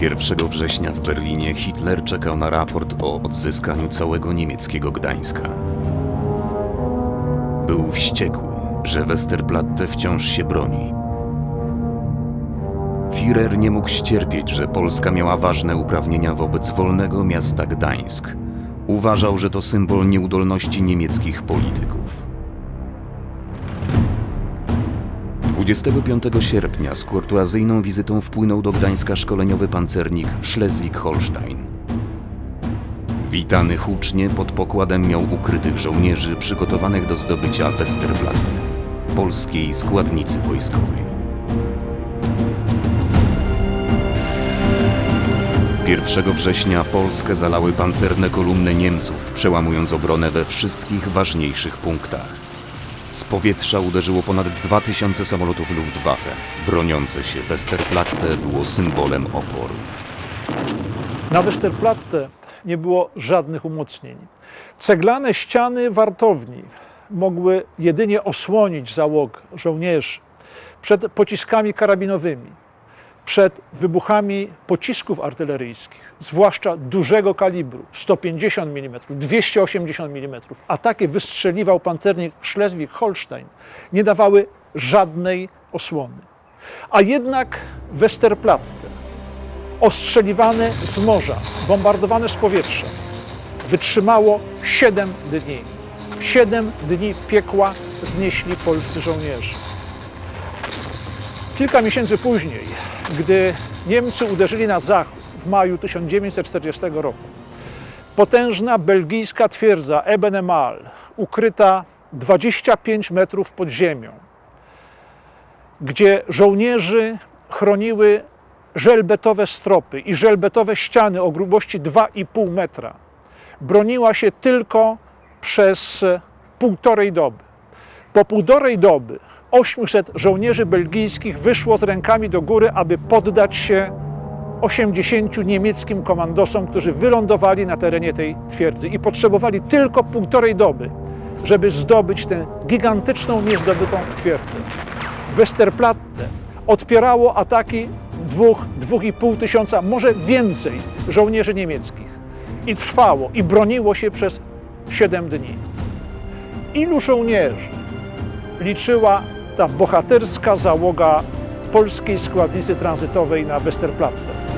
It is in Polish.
1 września w Berlinie Hitler czekał na raport o odzyskaniu całego niemieckiego Gdańska. Był wściekły, że Westerplatte wciąż się broni. Führer nie mógł ścierpieć, że Polska miała ważne uprawnienia wobec wolnego miasta Gdańsk. Uważał, że to symbol nieudolności niemieckich polityków. 25 sierpnia z kurtuazyjną wizytą wpłynął do Gdańska szkoleniowy pancernik Schleswig-Holstein. Witany hucznie pod pokładem miał ukrytych żołnierzy przygotowanych do zdobycia Westerplatte, polskiej składnicy wojskowej. 1 września Polskę zalały pancerne kolumny Niemców, przełamując obronę we wszystkich ważniejszych punktach. Z powietrza uderzyło ponad 2000 samolotów Luftwaffe. Broniące się Westerplatte było symbolem oporu. Na Westerplatte nie było żadnych umocnień. Ceglane ściany wartowni mogły jedynie osłonić załog żołnierzy przed pociskami karabinowymi, przed wybuchami pocisków artyleryjskich, zwłaszcza dużego kalibru 150 mm, 280 mm. Ataki wystrzeliwał pancernik Schleswig-Holstein nie dawały żadnej osłony. A jednak Westerplatte ostrzeliwane z morza, bombardowane z powietrza, wytrzymało 7 dni. 7 dni piekła znieśli polscy żołnierze. Kilka miesięcy później, gdy Niemcy uderzyli na zachód w maju 1940 roku, potężna belgijska twierdza Ebenemal, ukryta 25 metrów pod ziemią, gdzie żołnierzy chroniły żelbetowe stropy i żelbetowe ściany o grubości 2,5 metra, broniła się tylko przez półtorej doby. Po półtorej doby 800 żołnierzy belgijskich wyszło z rękami do góry, aby poddać się 80 niemieckim komandosom, którzy wylądowali na terenie tej twierdzy i potrzebowali tylko półtorej doby, żeby zdobyć tę gigantyczną, niezdobytą twierdzę. Westerplatte odpierało ataki dwóch, dwóch i pół tysiąca, może więcej żołnierzy niemieckich. I trwało, i broniło się przez 7 dni. Ilu żołnierzy liczyła ta bohaterska załoga polskiej składnicy tranzytowej na Westerplatte?